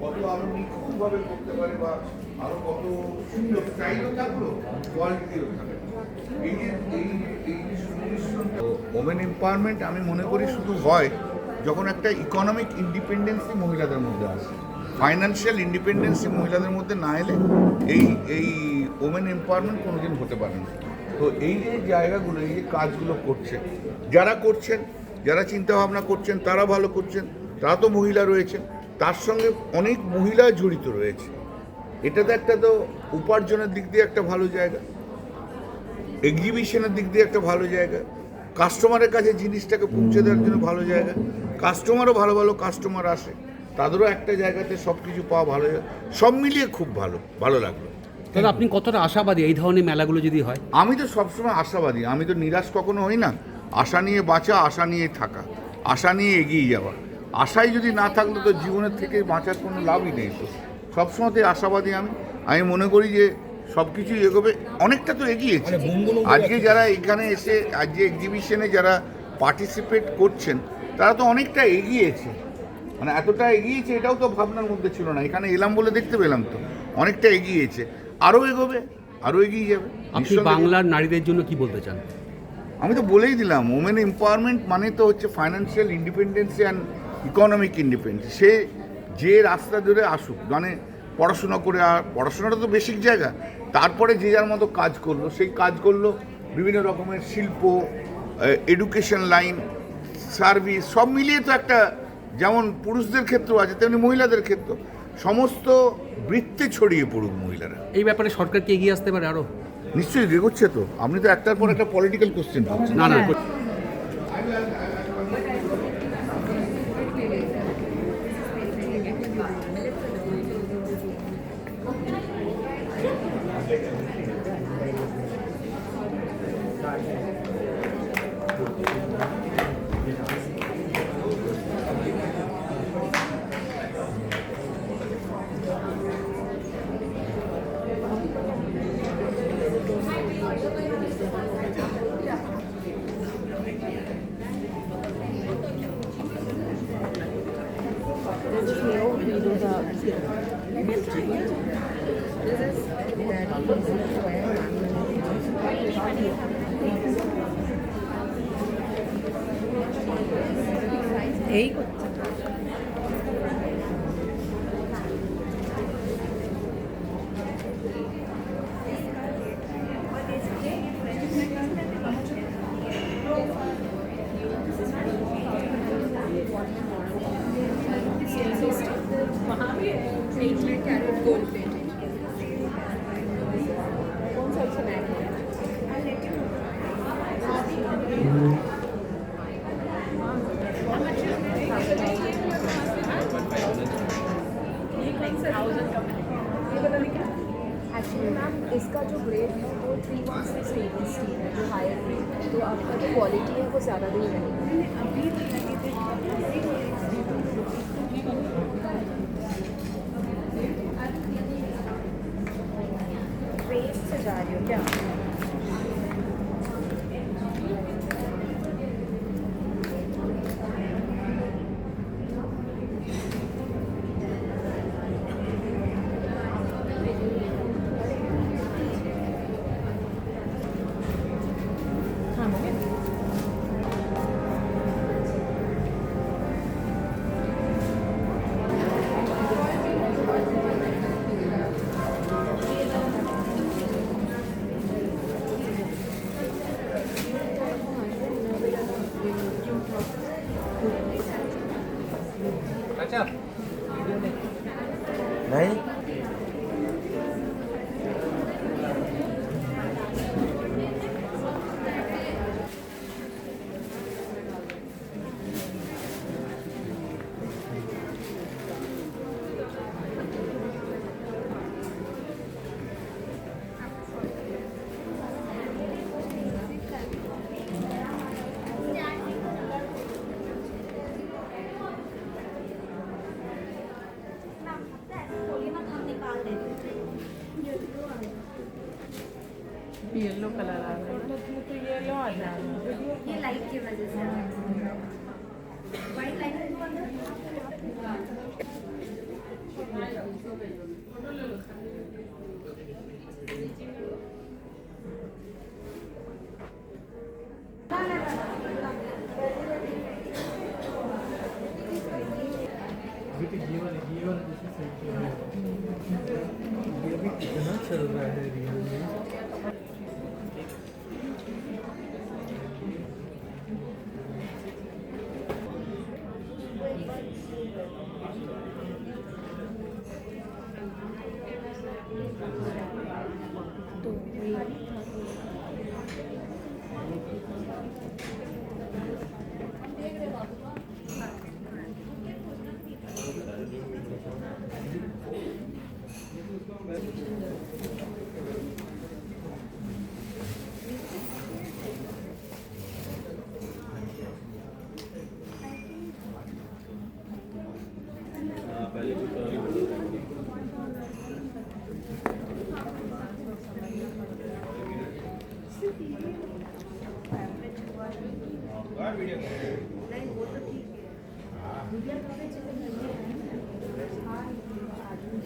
কত নিখুঁতভাবে করতে পারে বা কত সুন্দর থাকল কোয়ালিটিও ওমেন এম্পাওয়ারমেন্ট আমি মনে করি শুধু হয় যখন একটা ইকোনমিক ইন্ডিপেন্ডেন্সই মহিলাদের মধ্যে আসে। ফাইন্যান্সিয়াল ইন্ডিপেন্ডেন্সই মহিলাদের মধ্যে না এলে এই এই ওমেন এম্পাওয়ারমেন্ট কোনোদিন হতে পারে না। তো এই যে জায়গাগুলো, এই যে কাজগুলো করছে, যারা করছেন, যারা চিন্তা ভাবনা করছেন, তারা ভালো করছেন, তারা তো মহিলা রয়েছেন, তার সঙ্গে অনেক মহিলা জড়িত রয়েছে। এটা তো একটা তো উপার্জনের দিক দিয়ে একটা ভালো জায়গা এক্সিবিশনের দিক দিয়ে একটা ভালো জায়গা কাস্টমারের কাছে জিনিসটাকে পৌঁছে দেওয়ার জন্য ভালো জায়গা কাস্টমারও ভালো ভালো কাস্টমার আসে। তাদেরও একটা জায়গাতে সব কিছু পাওয়া ভালো সব মিলিয়ে খুব ভালো ভালো লাগল। তাহলে আপনি কতটা আশাবাদী এই ধরনের মেলাগুলো যদি হয়? আমি তো সবসময় আশাবাদী আমি তো নিরাশ কখনো হই না। আশা নিয়ে বাঁচা আশা নিয়ে থাকা আশা নিয়ে এগিয়ে যাওয়া। আশাই যদি না থাকলে তো জীবনের থেকে বাঁচার কোনো লাভই নেই তো। সবসময়তে আশাবাদী আমি। আমি মনে করি যে সব কিছুই এগোবে অনেকটা তো এগিয়েছে। আজকে যারা এখানে এসে আজকে এক্সিবিশনে যারা পার্টিসিপেট করছেন তারা তো অনেকটা এগিয়েছে। মানে এতটা এগিয়েছে এটাও তো ভাবনার মধ্যে ছিল না। এখানে এলাম বলে দেখতে পেলাম তো। অনেকটা এগিয়েছে। আরও এগোবে আরও এগিয়ে যাবে। আপনি। বাংলার নারীদের জন্য কি বলতে চান? আমি তো বলেই দিলাম ওমেন এম্পাওয়ারমেন্ট মানে তো হচ্ছে financial independency and economic independence সে যে রাস্তা ধরে আসুক মানে পড়াশোনা করে আর পড়াশোনাটা তো বেসিক জায়গা তারপরে যে যার মতো কাজ করল সেই কাজ করল বিভিন্ন রকমের শিল্প এডুকেশন লাইন সার্ভিস সব মিলিয়ে তো একটা যেমন পুরুষদের ক্ষেত্রেও আছে তেমনি মহিলাদের ক্ষেত্রে সমস্ত বৃত্তে ছড়িয়ে পড়ুক মহিলারা। এই ব্যাপারে সরকার কি এগিয়ে আসতে পারে আরও? নিশ্চয়ই এগোচ্ছে তো। আপনি তো একটার পর একটা পলিটিক্যাল কোশ্চেন না না না এই করছে वहाँ एक्चुअली मैम इसका जो ग्रेड है वो three one six stainless steel है जो हायर ग्रेड है। तो आपका जो क्वालिटी है वो ज़्यादा नहीं रहेगी येलो कलर आ रहा है। तो येलो आ जाएगा ये लाइट की वजह से वाइट लाइट ये है कितना चल रहा है रियल में? नहीं वो तो ठीक है। मीडिया कवरेज अगर घर में आए ना? हाँ, हर आदमी